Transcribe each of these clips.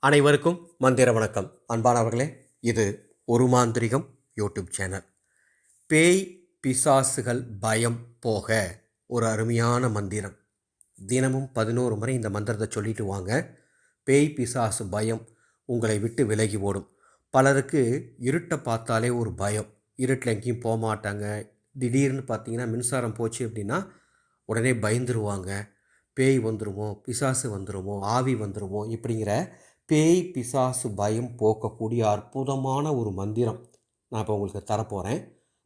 அனைவருக்கும் மந்திர வணக்கம். அன்பானவர்களே இது ஒரு மாந்திரிகம் யூடியூப் சேனல். பேய் பிசாசுகள் பயம் போக ஒரு அருமையான மந்திரம். தினமும் பதினோரு முறை இந்த மந்திரத்தை சொல்லிட்டு வாங்க. பேய் பிசாசு பயம் உங்களை விட்டு விலகி ஓடும். பலருக்கு இருட்டை பார்த்தாலே ஒரு பயம். இருட்டில் எங்கேயும் போக மாட்டாங்க. திடீர்னு பார்த்தீங்கன்னா மின்சாரம் போச்சு அப்படின்னா உடனே பயந்துருவாங்க. பேய் வந்துடுமோ பிசாசு வந்துடுமோ ஆவி வந்துடுமோ இப்படிங்கிற பேய் பிசாசு பயம் போக்கக்கூடிய அற்புதமான ஒரு மந்திரம். நான் இப்போ உங்களுக்கு தரப்போகிறேன்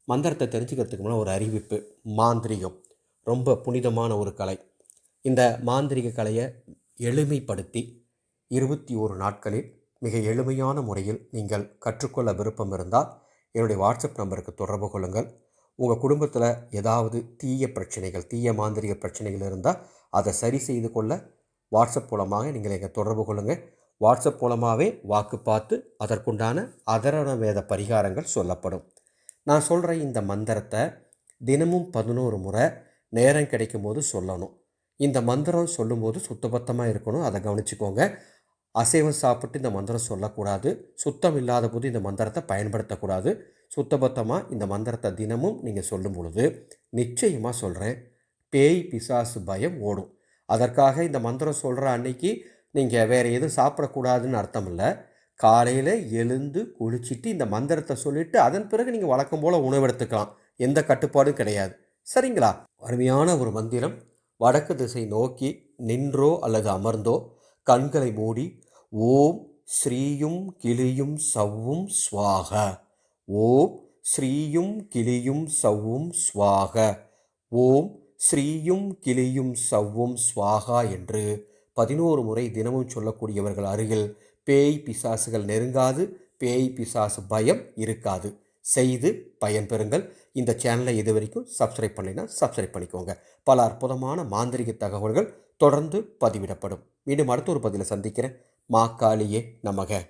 மந்திரத்தை தெரிஞ்சுக்கிறதுக்கு முன்னாடி ஒரு அறிவிப்பு. மாந்திரிகம். ரொம்ப புனிதமான ஒரு கலை. இந்த மாந்திரிக கலையை எளிமைப்படுத்தி இருபத்தி ஒரு நாட்களில் மிக எளிமையான முறையில் நீங்கள் கற்றுக்கொள்ள விருப்பம் இருந்தால் என்னுடைய வாட்ஸ்அப் நம்பருக்கு தொடர்பு கொள்ளுங்கள். உங்கள் குடும்பத்தில் ஏதாவது தீய பிரச்சனைகள் தீய மாந்திரிக பிரச்சனைகள் இருந்தால் அதை சரி செய்து கொள்ள வாட்ஸ்அப் மூலமாக நீங்கள் எங்கள் தொடர்பு கொள்ளுங்கள் வாட்ஸ்அப் மூலமாகவே வாக்கு பார்த்து அதற்குண்டான அதரண வேத பரிகாரங்கள் சொல்லப்படும். நான் சொல்கிற இந்த மந்திரத்தை தினமும் பதினோரு முறை நேரம் கிடைக்கும் போது சொல்லணும். இந்த மந்திரம் சொல்லும்போது சுத்தபத்தமாக இருக்கணும். அதை கவனிச்சுக்கோங்க. அசைவம் சாப்பிட்டு இந்த மந்திரம் சொல்லக்கூடாது. சுத்தம் இல்லாத போது இந்த மந்திரத்தை பயன்படுத்தக்கூடாது. சுத்தபத்தமாக இந்த மந்திரத்தை தினமும் நீங்கள் சொல்லும் பொழுது நிச்சயமாக சொல்கிறேன் பேய் பிசாசு பயம் ஓடும். அதற்காக இந்த மந்திரம் சொல்கிற அன்னைக்கு நீங்கள் வேறு எதுவும் சாப்பிடக்கூடாதுன்னு அர்த்தம் இல்லை காலையில் எழுந்து குளிச்சுட்டு இந்த மந்திரத்தை சொல்லிவிட்டு அதன் பிறகு நீங்கள் வழக்கம் போல் உணவெடுத்துக்கலாம் எந்த கட்டுப்பாடும் கிடையாது. சரிங்களா? அருமையான ஒரு மந்திரம். வடக்கு திசை நோக்கி நின்றோ அல்லது அமர்ந்தோ கண்களை மூடி ஓம் ஸ்ரீயும் கிளியும் சவ்வும் ஸ்வாக ஓம் ஸ்ரீயும் கிளியும் சவ்வும் ஸ்வாக ஓம் ஸ்ரீயும் கிளியும் சவ்வும் ஸ்வாகா என்று பதினோரு முறை தினமும் சொல்லக்கூடியவர்கள் அருகில் பேய் பிசாசுகள் நெருங்காது பேய் பிசாசு பயம் இருக்காது. செய்து பயன்பெறுங்கள். இந்த சேனலை இது வரைக்கும் சப்ஸ்கிரைப் பண்ணினா சப்ஸ்கிரைப் பண்ணிக்கோங்க. பல அற்புதமான மாந்திரிக தகவல்கள் தொடர்ந்து பதிவிடப்படும். மீண்டும் அடுத்த ஒரு பதிலை சந்திக்கிறேன். மாக்காளியே நமக.